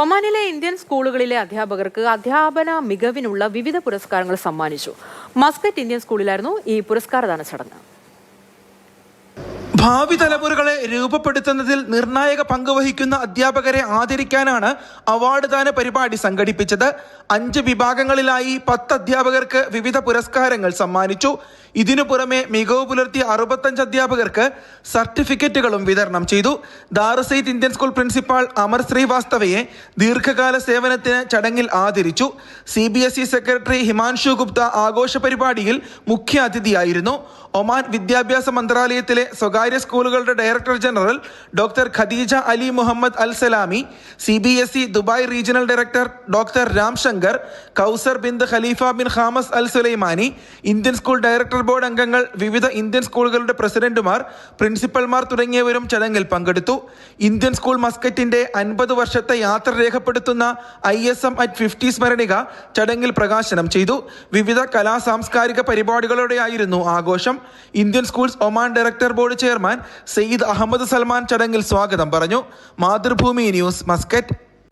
ഒമാനിലെ ഇന്ത്യൻ സ്കൂളുകളിലെ അധ്യാപകർക്ക് അധ്യാപന മികവിനുള്ള വിവിധ പുരസ്കാരങ്ങൾ സമ്മാനിച്ചു. മസ്കറ്റ് ഇന്ത്യൻ സ്കൂളിലായിരുന്നു ഈ പുരസ്കാരദാന ചടങ്ങ്. ഭാവി തലമുറകളെ രൂപപ്പെടുത്തുന്നതിൽ നിർണായക പങ്ക് വഹിക്കുന്ന അധ്യാപകരെ ആദരിക്കാനാണ് അവാർഡ് ദാന പരിപാടി സംഘടിപ്പിച്ചത്. അഞ്ച് വിഭാഗങ്ങളിലായി പത്ത് അധ്യാപകർക്ക് വിവിധ പുരസ്കാരങ്ങൾ സമ്മാനിച്ചു. ഇതിനു പുറമെ മികവ് പുലർത്തിയ അറുപത്തഞ്ച് അധ്യാപകർക്ക് സർട്ടിഫിക്കറ്റുകളും വിതരണം ചെയ്തു. Darsait Indian school principal Amar ശ്രീവാസ്തവയെ ദീർഘകാല സേവനത്തിന് ചടങ്ങിൽ ആദരിച്ചു. C B S E secretary Himanshu Gupta ആഘോഷ പരിപാടിയിൽ മുഖ്യ അതിഥിയായിരുന്നു ഒമാൻ വിദ്യാഭ്യാസ മന്ത്രാലയത്തിലെ സ്വകാര്യ സ്കൂളുകളുടെ director general doctor Khadija Ali Mohammed al Salami C B S E Dubai regional director doctor Ramshankar Kausar bint Khalifa bin Hamas al Sulaimani Indian school director board അംഗങ്ങൾ വിവിധ ഇന്ത്യൻ സ്കൂളുകളുടെ പ്രസിഡന്റുമാർ പ്രിൻസിപ്പൽമാർ തുടങ്ങിയവരും ചടങ്ങിൽ പങ്കെടുത്തു. ഇന്ത്യൻ സ്കൂൾ മസ്കറ്റിന്റെ അൻപത് വർഷത്തെ യാത്ര രേഖപ്പെടുത്തുന്ന I S M at fifty സ്മരണിക ചടങ്ങിൽ പ്രകാശനം ചെയ്തു. വിവിധ കലാ സാംസ്കാരിക പരിപാടികളോടെയായിരുന്നു ആഘോഷം. Indian schools Oman director board chairman Syed Ahmed Salman ചടങ്ങിൽ സ്വാഗതം പറഞ്ഞു. Mathrubhumi news Muscat